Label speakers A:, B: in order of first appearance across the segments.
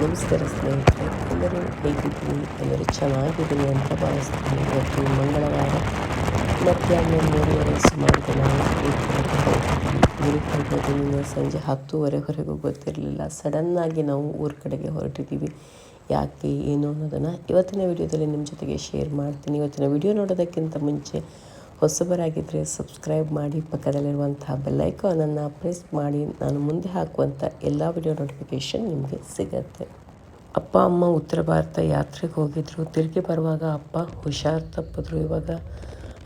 A: ನಮಸ್ಕಾರ ಸ್ನೇಹಿತರೆ, ಎಲ್ಲರೂ ಹೇಗಿದ್ದೀನಿ ಎಲ್ಲರೂ ಚೆನ್ನಾಗಿದ್ದೀನಿ ಅಂತ ಭಾವಿಸ್ತೀನಿ. ಇವತ್ತು ಮಂಗಳವಾರ. ಮಧ್ಯಾಹ್ನ ಮೂರುವರೆ ಸುಮಾರಿಗೆ ನಾವು ಊರಿಗೆ ಹೋಗಿದ್ದೀವಿ. ಸಂಜೆ ಹತ್ತುವರೆವರೆಗೂ ಗೊತ್ತಿರಲಿಲ್ಲ. ಸಡನ್ನಾಗಿ ನಾವು ಊರ ಕಡೆಗೆ ಹೊರಟಿದ್ದೀವಿ. ಯಾಕೆ, ಏನು ಅನ್ನೋದನ್ನು ಇವತ್ತಿನ ವಿಡಿಯೋದಲ್ಲಿ ನಿಮ್ಮ ಜೊತೆಗೆ ಶೇರ್ ಮಾಡ್ತೀನಿ. ಇವತ್ತಿನ ವಿಡಿಯೋ ನೋಡೋದಕ್ಕಿಂತ ಮುಂಚೆ ಹೊಸಬರಾಗಿದ್ದರೆ ಸಬ್ಸ್ಕ್ರೈಬ್ ಮಾಡಿ ಪಕ್ಕದಲ್ಲಿರುವಂತಹ ಬೆಲ್ಲೈಕಾನನ್ನು ಪ್ರೆಸ್ ಮಾಡಿ ನಾನು ಮುಂದೆ ಹಾಕುವಂಥ ಎಲ್ಲ ವಿಡಿಯೋ ನೋಟಿಫಿಕೇಷನ್ ನಿಮಗೆ ಸಿಗತ್ತೆ. ಅಪ್ಪ, ಅಮ್ಮ ಉತ್ತರ ಭಾರತ ಯಾತ್ರೆಗೆ ಹೋಗಿದ್ರು, ತಿರುಗಿ ಬರುವಾಗ ಅಪ್ಪ ಹುಷಾರು ತಪ್ಪಿದ್ರು. ಇವಾಗ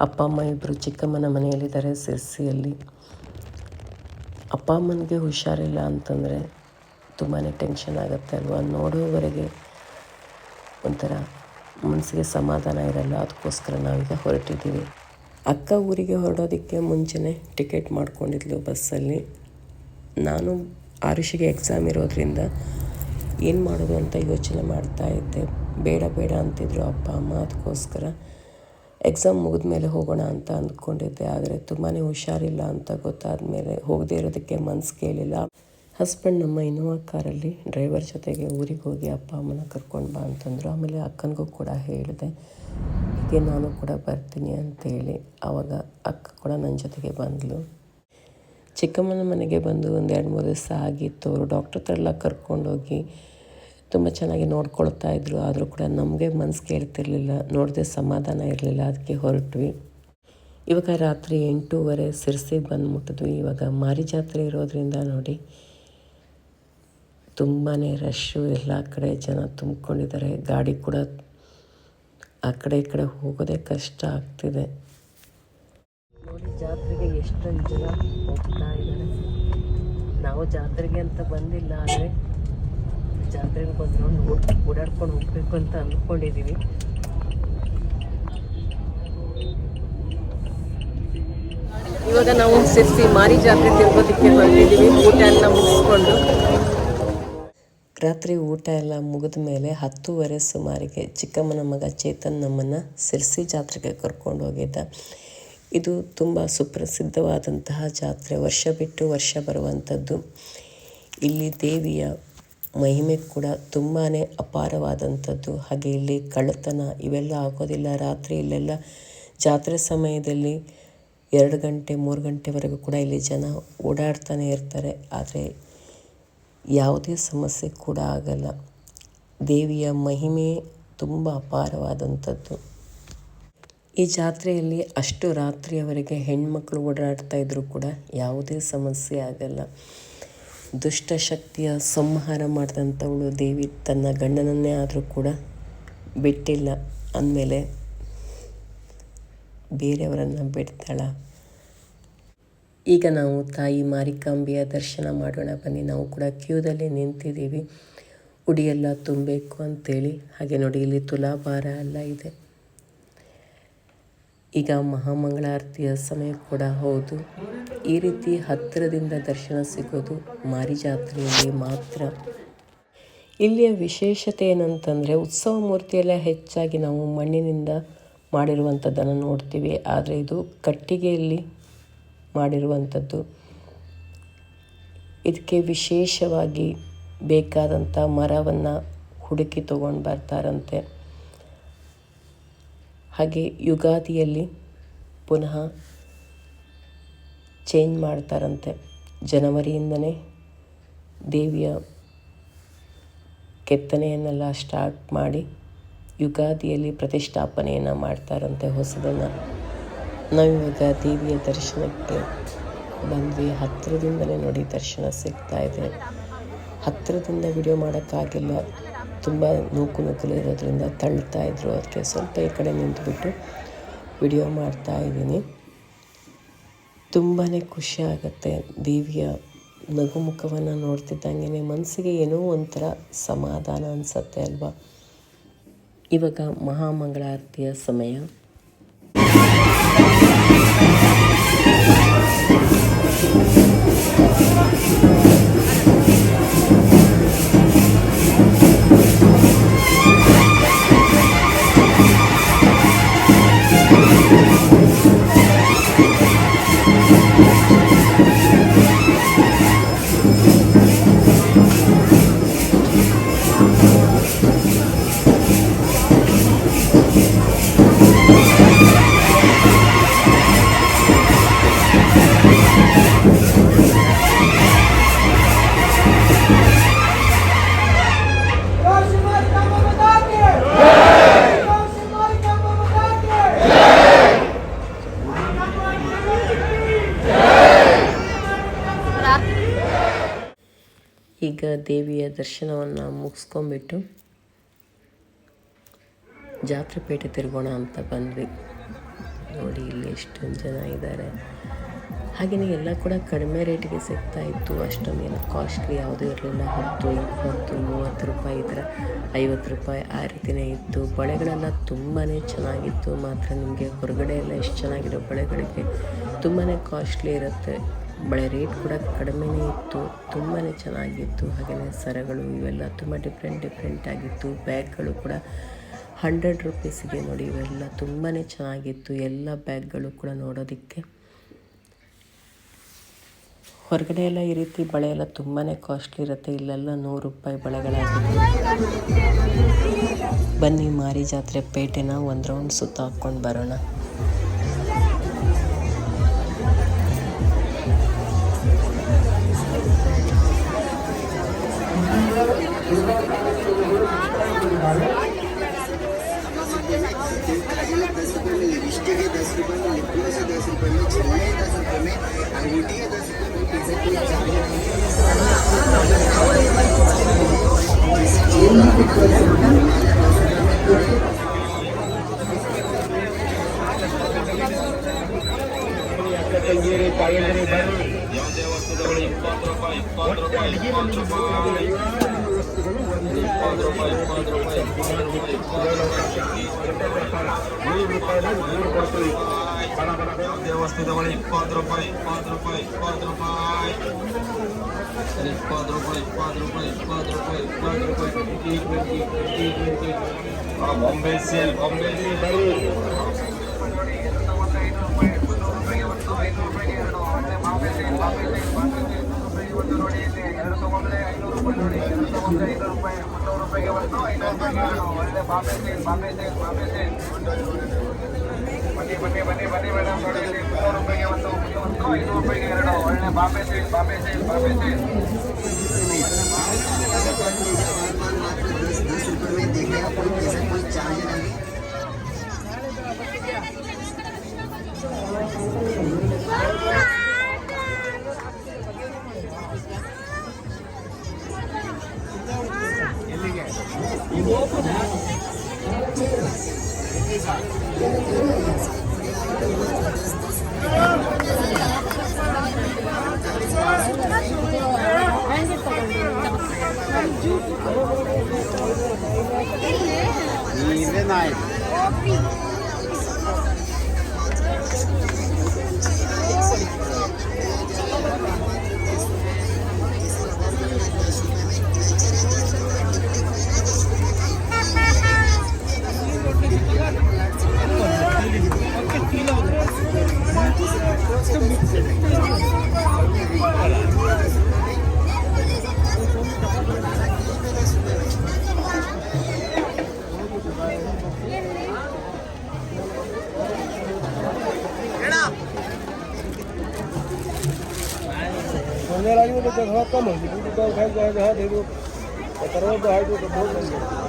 A: ಅಪ್ಪ, ಅಮ್ಮ ಇಬ್ಬರು ಚಿಕ್ಕಮ್ಮನ ಮನೆಯಲ್ಲಿದ್ದಾರೆ ಸಿರ್ಸಿಯಲ್ಲಿ. ಅಪ್ಪ, ಅಮ್ಮನಿಗೆ ಹುಷಾರಿಲ್ಲ ಅಂತಂದರೆ ತುಂಬಾ ಟೆನ್ಷನ್ ಆಗುತ್ತೆ ಅಲ್ವಾ? ನೋಡುವವರೆಗೆ ಒಂಥರ ಮನಸ್ಸಿಗೆ ಸಮಾಧಾನ ಇರಲ್ಲ. ಅದಕ್ಕೋಸ್ಕರ ನಾವೀಗ ಹೊರಟಿದ್ದೀವಿ. ಅಕ್ಕ ಊರಿಗೆ ಹೊರಡೋದಕ್ಕೆ ಮುಂಚೆನೇ ಟಿಕೆಟ್ ಮಾಡ್ಕೊಂಡಿದ್ಲು ಬಸ್ಸಲ್ಲಿ. ನಾನು ಆರುಷಿಗೆ ಎಕ್ಸಾಮ್ ಇರೋದ್ರಿಂದ ಏನು ಮಾಡೋದು ಅಂತ ಯೋಚನೆ ಮಾಡ್ತಾ ಇದ್ದೆ. ಬೇಡ ಬೇಡ ಅಂತಿದ್ರು ಅಪ್ಪ ಅಮ್ಮ ಅದಕ್ಕೋಸ್ಕರ ಎಕ್ಸಾಮ್ ಮುಗಿದ ಮೇಲೆ ಹೋಗೋಣ ಅಂತ ಅಂದ್ಕೊಂಡಿದ್ದೆ. ಆದರೆ ತುಂಬಾ ಹುಷಾರಿಲ್ಲ ಅಂತ ಗೊತ್ತಾದ ಮೇಲೆ ಹೋಗದೇ ಇರೋದಕ್ಕೆ ಮನಸ್ಸು ಕೇಳಿಲ್ಲ. ಹಸ್ಬೆಂಡ್ ನಮ್ಮ ಇನೋವಾ ಕಾರಲ್ಲಿ ಡ್ರೈವರ್ ಜೊತೆಗೆ ಊರಿಗೆ ಹೋಗಿ ಅಪ್ಪ ಅಮ್ಮನ ಕರ್ಕೊಂಡು ಬಾ ಅಂತಂದರು. ಆಮೇಲೆ ಅಕ್ಕನಿಗೂ ಕೂಡ ಹೇಳಿದೆ. ಹೀಗೆ ನಾನು ಕೂಡ ಬರ್ತೀನಿ ಅಂತೇಳಿ ಆವಾಗ ಅಕ್ಕ ಕೂಡ ನನ್ನ ಜೊತೆಗೆ ಬಂದಳು ಚಿಕ್ಕಮ್ಮನ ಮನೆಗೆ ಬಂದು ಒಂದು ಎರಡು ಮೂರು ದಿವಸ ಆಗಿತ್ತು. ಅವರು ಡಾಕ್ಟ್ರ್ ಹತ್ರ ಎಲ್ಲ ಕರ್ಕೊಂಡೋಗಿ ತುಂಬ ಚೆನ್ನಾಗಿ ನೋಡ್ಕೊಳ್ತಾ ಇದ್ರು. ಆದರೂ ಕೂಡ ನಮಗೆ ಮನಸ್ಸು ಕೇಳ್ತಿರ್ಲಿಲ್ಲ. ನೋಡದೆ ಸಮಾಧಾನ ಇರಲಿಲ್ಲ. ಅದಕ್ಕೆ ಹೊರಟ್ವಿ. ಇವಾಗ ರಾತ್ರಿ ಎಂಟೂವರೆ ಸಿರ್ಸಿಗೆ ಬಂದು ಮುಟ್ಟಿದ್ವಿ ಇವಾಗ ಮಾರಿ ಜಾತ್ರೆ ಇರೋದ್ರಿಂದ ನೋಡಿ ತುಂಬಾ ರಶ್ಶು ಎಲ್ಲ ಕಡೆ ಜನ ತುಂಬಿಕೊಂಡಿದ್ದಾರೆ. ಗಾಡಿ ಕೂಡ ಆ ಕಡೆ ಈ ಕಡೆ ಹೋಗೋದೇ ಕಷ್ಟ ಆಗ್ತಿದೆ. ನೋಡಿ, ಜಾತ್ರೆಗೆ ಎಷ್ಟೊಂದು ಜನ ಹೋಗ್ತಾ ಇದ್ದಾರೆ. ನಾವು ಜಾತ್ರೆಗೆ ಅಂತ ಬಂದಿಲ್ಲ ಆದರೆ ಜಾತ್ರೆಗೆ ಬಂದು ನೋಡಿ ಓಡಾಡ್ಕೊಂಡು ಹೋಗ್ಬೇಕು ಅಂತ ಅಂದ್ಕೊಂಡಿದ್ದೀವಿ ಇವಾಗ ನಾವು ಸಿರ್ಸಿ ಮಾರಿ ಜಾತ್ರೆ ತಿರ್ಗೋದಕ್ಕೆ ಬಂದಿದ್ದೀವಿ. ಊಟ ಎಲ್ಲ ಮುಗಿಸ್ಕೊಂಡು. ರಾತ್ರಿ ಊಟ ಎಲ್ಲ ಮುಗಿದ ಮೇಲೆ ಹತ್ತೂವರೆ ಸುಮಾರಿಗೆ ಚಿಕ್ಕಮ್ಮನ ಮಗ ಚೇತನ್ ನಮ್ಮನ್ನು ಸಿರ್ಸಿ ಜಾತ್ರೆಗೆ ಕರ್ಕೊಂಡು ಹೋಗಿದ್ದ. ಇದು ತುಂಬ ಸುಪ್ರಸಿದ್ಧವಾದಂತಹ ಜಾತ್ರೆ. ವರ್ಷ ಬಿಟ್ಟು ವರ್ಷ ಬರುವಂಥದ್ದು. ಇಲ್ಲಿ ದೇವಿಯ ಮಹಿಮೆ ಕೂಡ ತುಂಬಾ ಅಪಾರವಾದಂಥದ್ದು. ಹಾಗೆ ಇಲ್ಲಿ ಕಳ್ಳತನ ಇವೆಲ್ಲ ಆಗೋದಿಲ್ಲ. ರಾತ್ರಿ ಇಲ್ಲೆಲ್ಲ ಜಾತ್ರೆ ಸಮಯದಲ್ಲಿ ಎರಡು ಗಂಟೆ, ಮೂರು ಗಂಟೆವರೆಗೂ ಕೂಡ ಇಲ್ಲಿ ಜನ ಓಡಾಡ್ತಾನೆ ಇರ್ತಾರೆ. ಆದರೆ ಯಾವುದೇ ಸಮಸ್ಯೆ ಕೂಡ ಆಗಲ್ಲ. ದೇವಿಯ ಮಹಿಮೆ ತುಂಬ ಅಪಾರವಾದಂಥದ್ದು. ಈ ಜಾತ್ರೆಯಲ್ಲಿ ಅಷ್ಟು ರಾತ್ರಿಯವರೆಗೆ ಹೆಣ್ಮಕ್ಳು ಓಡಾಡ್ತಾ ಇದ್ದರೂ ಕೂಡ ಯಾವುದೇ ಸಮಸ್ಯೆ ಆಗಲ್ಲ. ದುಷ್ಟಶಕ್ತಿಯ ಸಂಹಾರ ಮಾಡಿದಂಥವಳು ದೇವಿ ತನ್ನ ಗಂಡನನ್ನೇ ಆದರೂ ಕೂಡ ಬಿಟ್ಟಿಲ್ಲ. ಅಂದಮೇಲೆ ಬೇರೆಯವರನ್ನು ಬಿಡ್ತಾಳ. ಈಗ ನಾವು ತಾಯಿ ಮಾರಿಕಾಂಬೆಯ ದರ್ಶನ ಮಾಡೋಣ. ಬನ್ನಿ, ನಾವು ಕೂಡ ಕ್ಯೂದಲ್ಲಿ ನಿಂತಿದ್ದೀವಿ. ಉಡಿಯೆಲ್ಲ ತುಂಬಬೇಕು ಅಂತೇಳಿ. ಹಾಗೆ ನೋಡಿ, ಇಲ್ಲಿ ತುಲಾಭಾರ ಎಲ್ಲ ಇದೆ. ಈಗ ಮಹಾಮಂಗಳಾರತಿಯ ಸಮಯ ಕೂಡ ಹೌದು. ಈ ರೀತಿ ಹತ್ತಿರದಿಂದ ದರ್ಶನ ಸಿಗೋದು ಮಾರಿ ಜಾತ್ರೆಯಲ್ಲಿ ಮಾತ್ರ. ಇಲ್ಲಿಯ ವಿಶೇಷತೆ ಏನಂತಂದರೆ, ಉತ್ಸವ ಮೂರ್ತಿಯೆಲ್ಲ ಹೆಚ್ಚಾಗಿ ನಾವು ಮಣ್ಣಿನಿಂದ ಮಾಡಿರುವಂಥದ್ದನ್ನು ನೋಡ್ತೀವಿ. ಆದರೆ ಇದು ಕಟ್ಟಿಗೆಯಲ್ಲಿ ಮಾಡಿರುವಂಥದ್ದು. ಇದಕ್ಕೆ ವಿಶೇಷವಾಗಿ ಬೇಕಾದಂಥ ಮರವನ್ನು ಹುಡುಕಿ ತಗೊಂಡು ಬರ್ತಾರಂತೆ. ಹಾಗೆ ಯುಗಾದಿಯಲ್ಲಿ ಪುನಃ ಚೇಂಜ್ ಮಾಡ್ತಾರಂತೆ. ಜನವರಿಯಿಂದನೇ ದೇವಿಯ ಕೆತ್ತನೆಯನ್ನೆಲ್ಲ ಸ್ಟಾರ್ಟ್ ಮಾಡಿ ಯುಗಾದಿಯಲ್ಲಿ ಪ್ರತಿಷ್ಠಾಪನೆಯನ್ನು ಮಾಡ್ತಾರಂತೆ ಹೊಸದನ್ನು. ನಾವಿವಾಗ ದೇವಿಯ ದರ್ಶನಕ್ಕೆ ಬಂದ್ವಿ. ಹತ್ತಿರದಿಂದಲೇ ನೋಡಿ ದರ್ಶನ ಸಿಗ್ತಾ ಇದೆ. ಹತ್ತಿರದಿಂದ ವಿಡಿಯೋ ಮಾಡೋಕ್ಕಾಗಿಲ್ಲ. ತುಂಬ ನೂಕು ನೂಕಲು ಇರೋದ್ರಿಂದ ತಳ್ತಾ ಇದ್ರು. ಅದಕ್ಕೆ ಸ್ವಲ್ಪ ಈ ಕಡೆ ನಿಂತುಬಿಟ್ಟು ವಿಡಿಯೋ ಮಾಡ್ತಾ ಇದ್ದೀನಿ. ತುಂಬಾ ಖುಷಿ ಆಗುತ್ತೆ. ದೇವಿಯ ನಗುಮುಖವನ್ನು ನೋಡ್ತಿದ್ದಂಗೆ ಮನಸ್ಸಿಗೆ ಏನೋ ಒಂಥರ ಸಮಾಧಾನ ಅನಿಸತ್ತೆ ಅಲ್ವಾ? ಇವಾಗ ಮಹಾಮಂಗಳಾರತಿಯ ಸಮಯ. ದರ್ಶನವನ್ನು ಮುಗಿಸ್ಕೊಂಬಿಟ್ಟು ಜಾತ್ರೆ ಪೇಟೆ ತಿರುಗೋಣ ಅಂತ ಬಂದ್ವಿ. ನೋಡಿ ಇಲ್ಲಿ ಎಷ್ಟೊಂದು ಜನ ಇದ್ದಾರೆ ಹಾಗೆಯೇ ಎಲ್ಲ ಕೂಡ ಕಡಿಮೆ ರೇಟಿಗೆ ಸಿಗ್ತಾ ಇತ್ತು. ಅಷ್ಟೊಂದೇನು ಕಾಸ್ಟ್ಲಿ ಯಾವುದೂ ಇರಲಿಲ್ಲ. ಹತ್ತು, ಇಪ್ಪತ್ತು, ಮೂವತ್ತು ರೂಪಾಯಿ ಥರ ಐವತ್ತು ರೂಪಾಯಿ ಆ ರೀತಿಯೇ ಇತ್ತು. ಬಳೆಗಳೆಲ್ಲ ತುಂಬಾ ಚೆನ್ನಾಗಿತ್ತು. ಮಾತ್ರ ನಿಮಗೆ ಹೊರಗಡೆ ಎಲ್ಲ ಎಷ್ಟು ಚೆನ್ನಾಗಿರೋ ಬಳೆಗಳಿಗೆ ತುಂಬಾ ಕಾಸ್ಟ್ಲಿ ಇರುತ್ತೆ. ಬಳೆ ರೇಟ್ ಕೂಡ ಕಡಿಮೆನೇ ಇತ್ತು ತುಂಬಾ ಚೆನ್ನಾಗಿತ್ತು. ಹಾಗೆಯೇ ಸರಗಳು ಇವೆಲ್ಲ ತುಂಬ ಡಿಫ್ರೆಂಟ್ ಡಿಫ್ರೆಂಟ್ ಆಗಿತ್ತು. ಬ್ಯಾಗ್ಗಳು ಕೂಡ ಹಂಡ್ರೆಡ್ ರುಪೀಸಿಗೆ ನೋಡಿ ಇವೆಲ್ಲ ತುಂಬಾ ಚೆನ್ನಾಗಿತ್ತು. ಎಲ್ಲ ಬ್ಯಾಗ್ಗಳು ಕೂಡ ನೋಡೋದಕ್ಕೆ. ಹೊರಗಡೆ ಎಲ್ಲ ಈ ರೀತಿ ಬಳೆ ಎಲ್ಲ ತುಂಬಾ ಕಾಸ್ಟ್ಲಿ ಇರುತ್ತೆ. ಇಲ್ಲೆಲ್ಲ ನೂರು ರೂಪಾಯಿ ಬಳೆಗಳಾಗಿತ್ತು ಬನ್ನಿ ಮಾರಿ ಜಾತ್ರೆ ಪೇಟೆನ ಒಂದು ರೌಂಡ್ ಸುತ್ತ ಹಾಕ್ಕೊಂಡು ಬರೋಣ.
B: दस रुपए में लिपस्टिक है दस रुपए में लिप ग्लॉस है दस रुपए में छल्ले है दस रुपए में अंगूठी है दस रुपए में पैसे कोई चार्ज नहीं
C: ಯಾವುದೇ ವಸ್ತುಗಳು ಇಪ್ಪತ್ತು ರೂಪಾಯಿ ಇಪ್ಪತ್ತು ರೂಪಾಯಿ ಇಪ್ಪತ್ತು ರೂಪಾಯಿ ರೂಪಾಯಿ ಇಪ್ಪತ್ತು ರೂಪಾಯಿ ಇಪ್ಪತ್ತು ರೂಪಾಯಿ ಯಾವುದೇ ವಸ್ತು ತಗೊಳ್ಳಿ ಇಪ್ಪತ್ತು ರೂಪಾಯಿ ಇಪ್ಪತ್ತು ರೂಪಾಯಿ ಇಪ್ಪತ್ತು ರೂಪಾಯಿ ಇಪ್ಪತ್ತು ರೂಪಾಯಿ ಇಪ್ಪತ್ತು ರೂಪಾಯಿ ಇಪ್ಪತ್ತು ರೂಪಾಯಿ ಇಪ್ಪತ್ತು ರೂಪಾಯಿ twenty twenty twenty twenty Bombay sale Bombay sale ಬರ್ರಿ
D: ಬನ್ನಿ ಬನ್ನಿ ಬನ್ನಿ ಬನ್ನಿ ಮೇಡಮ್ ನೋಡಿ ಇಲ್ಲಿ ಮುನ್ನೂರು ರೂಪಾಯಿಗೆ ಒಂದು ಮುನ್ನೂರು ಐನೂರು ರೂಪಾಯಿಗೆ ಎರಡು ಒಳ್ಳೆ
B: Bombay sale Bombay sale Bombay sale знает.
E: Thank you. जाओ तो थोड़ा कम हो क्योंकि तो खाई जाएगा हाँ दे दो और तरह तो हाई तो बहुत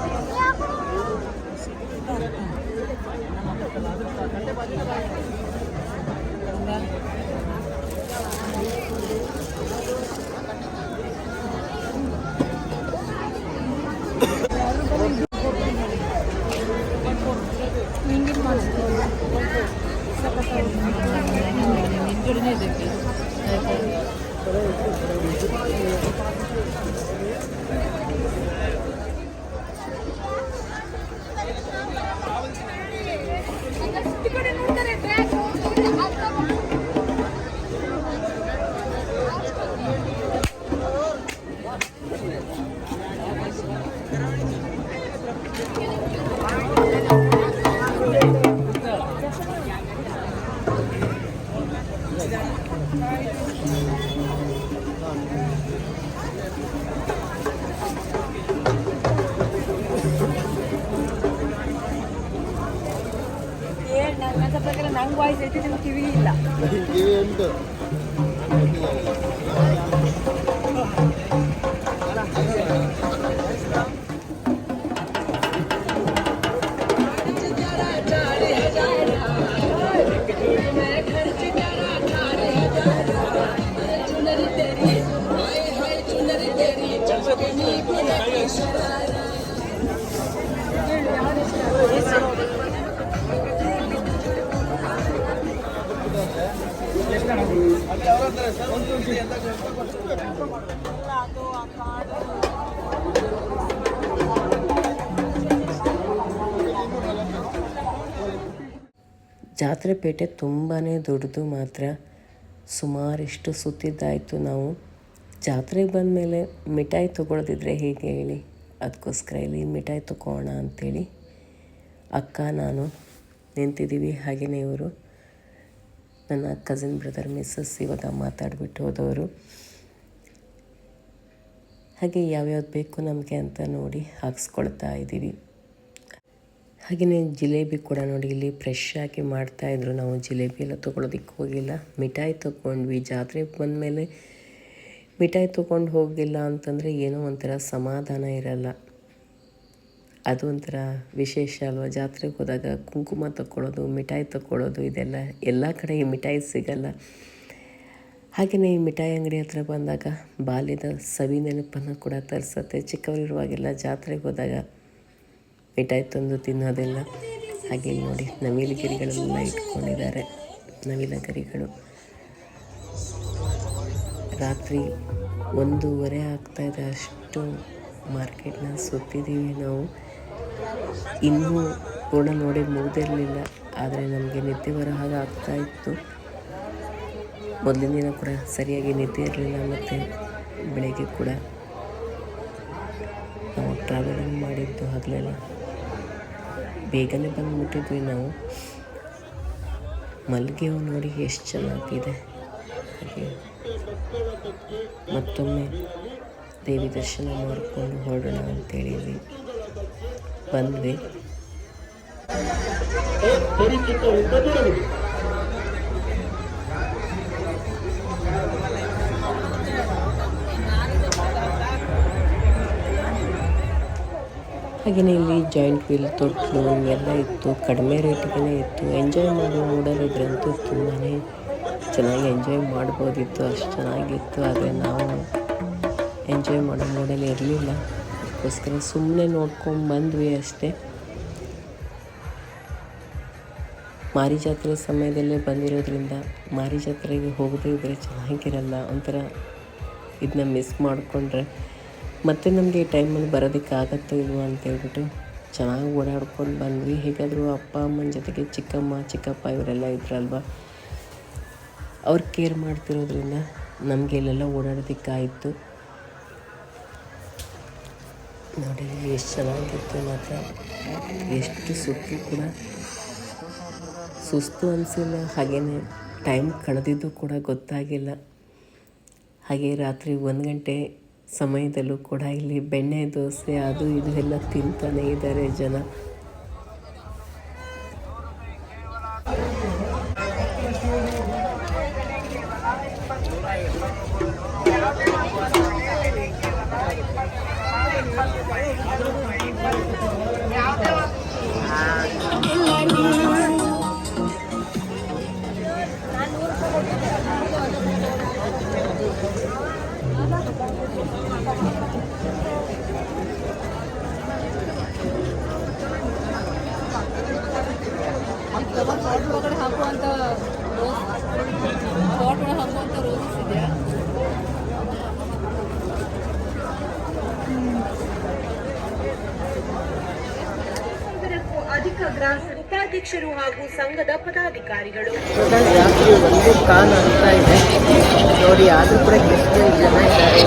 A: ಜಾತ್ರೆ ಪೇಟೆ ತುಂಬಾ ದೊಡ್ಡದು ಮಾತ್ರ. ಸುಮಾರಿಷ್ಟು ಸುತ್ತಿದ್ದಾಯಿತು ನಾವು. ಜಾತ್ರೆಗೆ ಬಂದಮೇಲೆ ಮಿಠಾಯಿ ತೊಗೊಳೋದಿದ್ರೆ ಹೇಗೆ ಹೇಳಿ? ಅದಕ್ಕೋಸ್ಕರ ಇಲ್ಲಿ ಮಿಠಾಯಿ ತೊಗೋಣ ಅಂಥೇಳಿ ಅಕ್ಕ, ನಾನು ನಿಂತಿದ್ದೀವಿ ಹಾಗೆಯೇ ಇವರು. ನನ್ನ ಕಸಿನ್ ಬ್ರದರ್ ಮಿಸ್ಸಸ್ ಇವಾಗ ಮಾತಾಡಿಬಿಟ್ಟು ಹೋದವರು. ಹಾಗೆ ಯಾವ್ಯಾವ್ದು ಬೇಕು ನಮಗೆ ಅಂತ ನೋಡಿ ಹಾಕ್ಸ್ಕೊಳ್ತಾ ಇದ್ದೀವಿ. ಹಾಗೆಯೇ ಜಿಲೇಬಿ ಕೂಡ ನೋಡಿ ಇಲ್ಲಿ ಫ್ರೆಶ್ ಆಗಿ ಮಾಡ್ತಾಯಿದ್ರು ನಾವು ಜಿಲೇಬಿ ಎಲ್ಲ ತೊಗೊಳೋದಕ್ಕೆ ಹೋಗಿಲ್ಲ. ಮಿಠಾಯಿ ತೊಗೊಂಡ್ವಿ. ಜಾತ್ರೆ ಬಂದಮೇಲೆ ಮಿಠಾಯಿ ತೊಗೊಂಡು ಹೋಗಿಲ್ಲ ಅಂತಂದರೆ ಏನೋ ಒಂಥರ ಸಮಾಧಾನ ಇರಲ್ಲ. ಅದು ಒಂಥರ ವಿಶೇಷ ಅಲ್ವಾ? ಜಾತ್ರೆಗೆ ಹೋದಾಗ ಕುಂಕುಮ ತಗೊಳ್ಳೋದು ಮಿಠಾಯಿ ತಗೊಳ್ಳೋದು ಇದೆಲ್ಲ ಎಲ್ಲ ಕಡೆ ಮಿಠಾಯಿ ಸಿಗಲ್ಲ. ಹಾಗೆಯೇ ಈ ಮಿಠಾಯಿ ಅಂಗಡಿ ಹತ್ರ ಬಂದಾಗ ಬಾಲ್ಯದ ಸವಿ ನೆನಪನ್ನು ಕೂಡ ತರಿಸುತ್ತೆ. ಚಿಕ್ಕವರಿರುವಾಗೆಲ್ಲ ಜಾತ್ರೆಗೆ ಹೋದಾಗ ಮಿಠಾಯಿ ತಂದು ತಿನ್ನೋದೆಲ್ಲ ಹಾಗೆ ನೋಡಿ. ನವಿಲು ಗರಿಗಳೆಲ್ಲ ಇಟ್ಕೊಂಡಿದ್ದಾರೆ. ನವಿಲ ಗರಿಗಳು. ರಾತ್ರಿ ಒಂದೂವರೆ ಇದೆ ಅಷ್ಟು ಮಾರ್ಕೆಟ್ನ ಸುತ್ತಿದ್ದೀವಿ ನಾವು. ಇನ್ನೂ ಪೂರ್ಣ ನೋಡಿ ಮುಗಿದಿರಲಿಲ್ಲ. ಆದರೆ ನಮಗೆ ನಿದ್ದೆ ಬರೋ ಹಾಗೆ ಆಗ್ತಾ ಇತ್ತು. ಮೊದಲಿನ ದಿನ ಕೂಡ ಸರಿಯಾಗಿ ನಿದ್ದೆ ಇರಲಿಲ್ಲ ಮತ್ತು ಬೆಳಗ್ಗೆ ಕೂಡ ನಾವು ಟ್ರಾವೆಲಿಂಗ್ ಮಾಡಿದ್ದು ಹಗಲೆಲ್ಲ ಬೇಗನೆ ಬಂದುಬಿಟ್ಟಿದ್ವಿ ನಾವು. ಮಲ್ಲಿಗೆ ಹೂ ನೋಡಿ ಎಷ್ಟು ಚೆನ್ನಾಗಿದೆ. ಹಾಗೆ ಮತ್ತೊಮ್ಮೆ ದೇವಿ ದರ್ಶನ ಮಾಡಿಕೊಂಡು ಹೊರಡೋಣ ಅಂತೇಳಿ ಬಂದ್ವಿ. ಹಾಗೆಯೇ ಇಲ್ಲಿ ಜಾಯಿಂಟ್ ವೀಲ್ ತೊಟ್ಲು ಎಲ್ಲ ಇತ್ತು, ಕಡಿಮೆ ರೇಟಿಗೆ ಇತ್ತು. ಎಂಜಾಯ್ ಮಾಡೋ ಮೂಡಲಿದ್ರಂತೂ ತುಂಬಾ ಚೆನ್ನಾಗಿ ಎಂಜಾಯ್ ಮಾಡ್ಬೋದಿತ್ತು, ಅಷ್ಟು ಚೆನ್ನಾಗಿತ್ತು. ಆದರೆ ನಾವು ಎಂಜಾಯ್ ಮಾಡೋ ಮೂಡಲ್ಲಿ ಇರಲಿಲ್ಲ. ಅದಕ್ಕೋಸ್ಕರ ಸುಮ್ಮನೆ ನೋಡ್ಕೊಂಡು ಬಂದ್ವಿ ಅಷ್ಟೇ. ಮಾರಿ ಜಾತ್ರೆ ಸಮಯದಲ್ಲೇ ಬಂದಿರೋದ್ರಿಂದ ಮಾರಿ ಜಾತ್ರೆಗೆ ಹೋಗದೇ ಇದ್ದರೆ ಚೆನ್ನಾಗಿರಲ್ಲ ಒಂಥರ ಇದನ್ನ ಮಿಸ್ ಮಾಡಿಕೊಂಡ್ರೆ. ಮತ್ತೆ ನಮಗೆ ಈ ಟೈಮಲ್ಲಿ ಬರೋದಕ್ಕೆ ಆಗತ್ತೋ ಇಲ್ವೋ ಅಂತೇಳ್ಬಿಟ್ಟು ಚೆನ್ನಾಗಿ ಓಡಾಡ್ಕೊಂಡು ಬಂದ್ವಿ. ಹೇಗಾದರೂ ಅಪ್ಪ, ಅಮ್ಮನ ಜೊತೆಗೆ ಚಿಕ್ಕಮ್ಮ, ಚಿಕ್ಕಪ್ಪ ಇವರೆಲ್ಲ ಇದ್ರಲ್ವ? ಅವ್ರು ಕೇರ್ ಮಾಡ್ತಿರೋದ್ರಿಂದ ನಮಗೆ ಇಲ್ಲೆಲ್ಲ ಓಡಾಡೋದಕ್ಕಾಯಿತು. ನೋಡಿ, ಎಷ್ಟು ಚೆನ್ನಾಗಿತ್ತು ಮಾತ್ರ. ಎಷ್ಟು ಸುತ್ತು ಕೂಡ. ಸುಸ್ತು ಅನಿಸಿಲ್ಲ. ಹಾಗೆಯೇ ಟೈಮ್ ಕಳೆದಿದ್ದು ಕೂಡ ಗೊತ್ತಾಗಿಲ್ಲ. ಹಾಗೆ ರಾತ್ರಿ ಒಂದು ಗಂಟೆ ಸಮಯದಲ್ಲೂ ಕೂಡ ಇಲ್ಲಿ ಬೆಣ್ಣೆ ದೋಸೆ ಅದು ಇದು ಎಲ್ಲ ತಿಂತಾನೇ ಇದ್ದಾರೆ ಜನ.
F: ಉಪಾಧ್ಯಕ್ಷರು ಹಾಗೂ ಸಂಘದ ಪದಾಧಿಕಾರಿಗಳು.
A: ರಾತ್ರಿ ಒಂದು ಕಾಲು ಅಂತ ಇದೆ. ನೋಡಿ ಆದರೂ ಕೂಡ ಎಷ್ಟು ಜನ ಇದ್ದಾರೆ.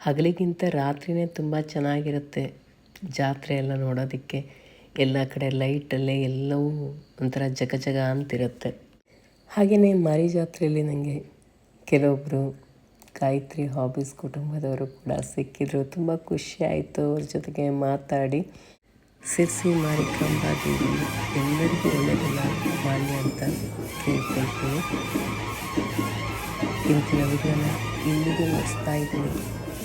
A: ಹಗಲಿಗಿಂತ ರಾತ್ರಿನೇ ತುಂಬ ಚೆನ್ನಾಗಿರುತ್ತೆ ಜಾತ್ರೆ ಎಲ್ಲ ನೋಡೋದಕ್ಕೆ. ಎಲ್ಲ ಕಡೆ ಲೈಟಲ್ಲೇ ಎಲ್ಲವೂ ಒಂಥರ ಜಗ ಜಗ ಅಂತಿರುತ್ತೆ. ಹಾಗೆಯೇ ಮಾರಿ ಜಾತ್ರೆಯಲ್ಲಿ ನನಗೆ ಕೆಲವೊಬ್ಬರು ಗಾಯತ್ರಿ ಹಾಬೀಸ್ ಕುಟುಂಬದವರು ಕೂಡ ಸಿಕ್ಕಿದ್ರು. ತುಂಬ ಖುಷಿ ಆಯಿತು. ಅವ್ರ ಜೊತೆಗೆ ಮಾತಾಡಿ, ಸಿರ್ಸಿ ಮಾರಿಕಾಂಬ ದೇವಿ ಎಲ್ಲರಿಗೂ ಒಳ್ಳೆಯದಿಲ್ಲ ಮಾನ್ಯ ಅಂತ ಕೇಳ್ಕೊಳ್ತೀನಿ. ಇಂತಿನ ವಿಧಾನ ಇಲ್ಲಿಗೆ ಮುಗಿಸ್ತಾ ಇದ್ದೀನಿ.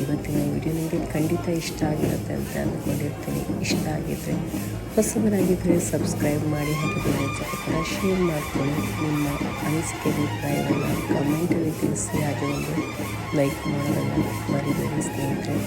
A: ಇವತ್ತಿನ ವಿಡಿಯೋ ನಿಮಗೆ ಖಂಡಿತ ಇಷ್ಟ ಆಗಿರುತ್ತೆ ಅಂತ ಅಂದ್ಕೊಂಡಿರ್ತೀನಿ. ಇಷ್ಟ ಆಗಿದ್ದರೆ ಹೊಸಬರಾಗಿದ್ದರೆ ಸಬ್ಸ್ಕ್ರೈಬ್ ಮಾಡಿ, ಹಾಗೆ ಬೇರೆ ಜೊತೆ ಕೂಡ ಶೇರ್ ಮಾಡಿಕೊಳ್ಳಿ. ನಿಮ್ಮ ಅನಿಸಿಕೆ ಅಭಿಪ್ರಾಯವನ್ನು ಕಮೆಂಟಲ್ಲಿ ತಿಳಿಸಿ. ಹಾಗೆ ಒಂದು ಲೈಕ್ ಮಾಡೋದನ್ನು ಮರಿಬೇಡಿ ಸ್ನೇಹಿತರೆ.